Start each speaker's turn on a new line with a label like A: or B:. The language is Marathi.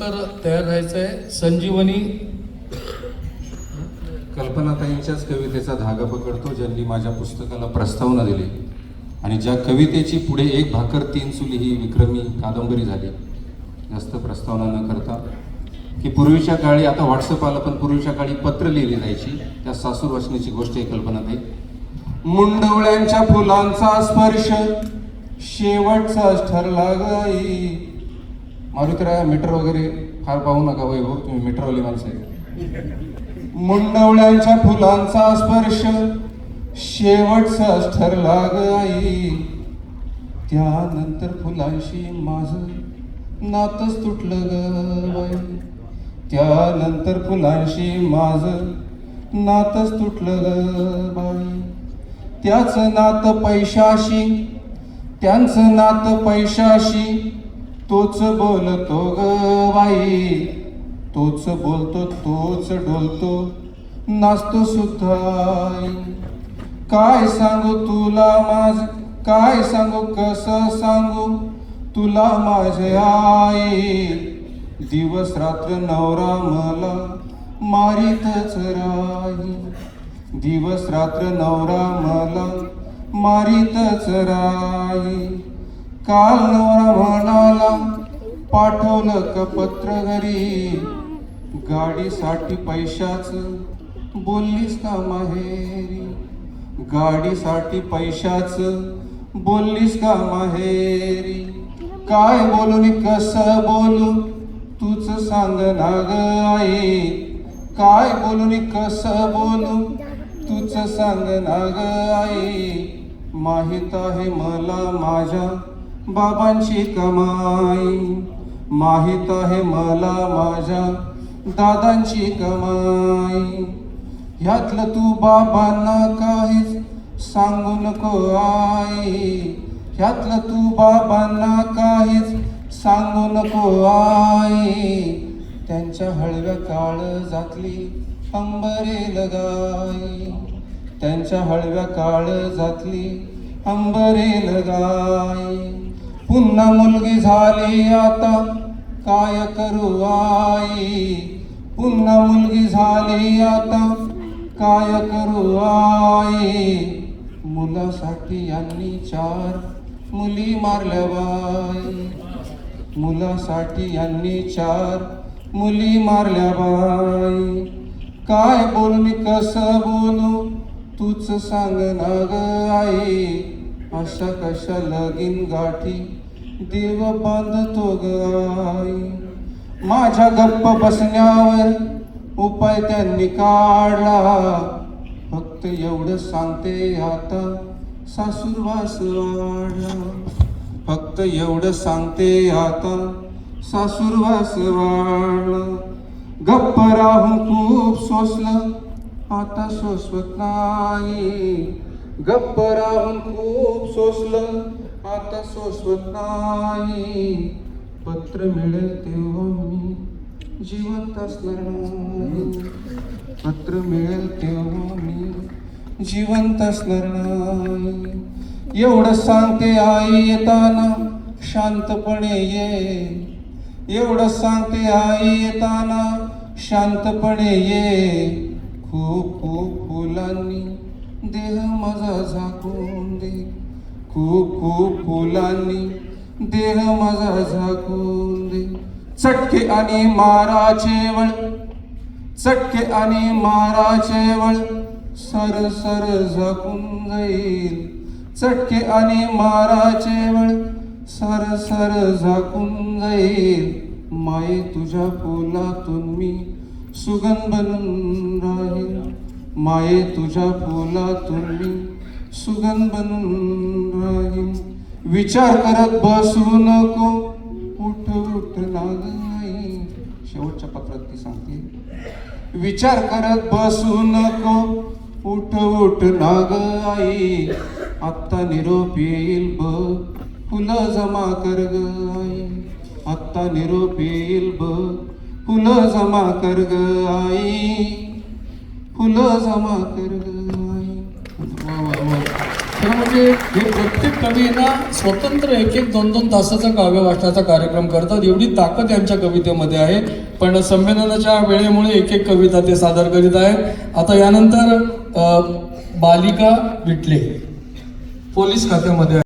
A: तर तयार राहायचं आहे. संजीवनी
B: कल्पनाताईंच्याच कवितेचा धागा पकडतो ज्यांनी माझ्या पुस्तकाला प्रस्तावना दिली. आणि ज्या कवितेची पुढे एक भाकर तीन चुली ही विक्रमी कादंबरी झाली. जास्त प्रस्तावना न करता. की पूर्वीच्या काळी आता व्हॉट्सअप आलं पण पूर्वीच्या काळी पत्र लिहिली जायची. त्या सासूर वाचण्याची गोष्ट आहे कल्पनाताई. मुंडवळ्यांच्या फुलांचा स्पर्श शेवटचा ठरला गाई. मारुतीरा मीटर वगैरे फार पाहू नका वैभव तुम्ही मीटरवाली माणसं आहे. मुंडवळ्यांच्या फुलांचा स्पर्श शेवटचाच ठरला गाई आई. त्यानंतर फुलांशी माझं नातच तुटलं ग बाई. त्यानंतर फुलांशी माझं नातच तुटलं ग बाई. त्याचं नातं पैशाशी त्यांचं नातं पैशाशी तोच बोलतो ग बाई. तोच बोलतो तोच डोलतो. नाचतो सुद्धा आई. काय सांगू तुला माझ काय सांगू कसं सांगू तुला माझे आई? दिवस रात्र नवरा मला मारीतच राही. दिवस रात्र नवरा मला मारीतच राही. काल नवरा म्हण पाठवलं का पत्र घरी? गाडीसाठी पैशाच बोललीस का माहेरी? गाडीसाठी पैशाच बोललीस का माहेरी? काय बोलू नि कसं बोलू? तूच सांग ना ग आई. काय बोलू नि कसं बोलू? तूच सांग ना ग आई. माहीत आहे मला माझ्या बाबांची कमाई. माहीत आहे मला माझ्या दादांची कमाई. ह्यातलं तू बाबांना काहीच सांगू नको आई. ह्यातलं तू बाबांना काहीच सांगू नको आई. त्यांच्या हळव्या काळ जातली अंबरे लगाई. त्यांच्या हळव्या काळ जातली अंबरे लगाई. पुन्हा मुलगी झाली आता. काय करू आई पुन्हा मुलगी झाली आता. काय करू आई मुलासाठी यांनी चार मुली मारल्या बाई मुलासाठी यांनी चार मुली मारल्या बाई काय बोलू मी कसं बोलू? तूच सांग ना ग आई. अशा कशा लगीन गाठी देव बांधतो गाई माझ्या गप्प बसण्यावर उपाय त्यांनी काढला. फक्त एवढं सांगते आता सासूरवास वाढला. फक्त एवढं सांगते आता सासूरवास वाढला. गप्प राहून खूप सोसलं आता सोसवत नाही. गप्प राहून खूप सोसलं आता सोसवत नाही. पत्र मिळेल तेव्हा हो मी जिवंत असणार नाही पत्र मिळेल तेव्हा हो मी जिवंत असणार नाही एवढं सांगते आई येताना शांतपणे ये. एवढं सांगते आई येताना शांतपणे ये. खूप खूप फुलांनी देह माझा झाकून दे. खूप खूप फुलांनी देह माझा झाकून दे. चटके आणि माराचे वळ चटके आणि माराचे वळ सर सर झाकून जाईल. चटके आणि माराचे वळ सर सर झाकून जाईल. माये तुझ्या फुलातून मी सुगंध बनून राहील. माये तुझ्या फुलातून मी सुगंध बनून राहील विचार करत बसू नको. उठ उठ नागाई शेवटच्या पत्रात ती सांगते. विचार करत बसू नको. उठ उठ नाग आई. आत्ता निरोप येईल ब फुलं जमा कर ग आई. आत्ता निरोप येईल ब फुलं जमा कर ग आई. फुलं जमा कर ग आई
A: म्हणजे हे प्रत्येक कवींना स्वतंत्र एक एक दोन दोन तासाचा काव्य वाचनाचा कार्यक्रम करतात. एवढी ताकद यांच्या कवितेमध्ये आहे. पण संमेलनाच्या वेळेमुळे एक एक कविता ते सादर करीत आहेत. आता यानंतर बालिका विटले. पोलीस खात्यामध्ये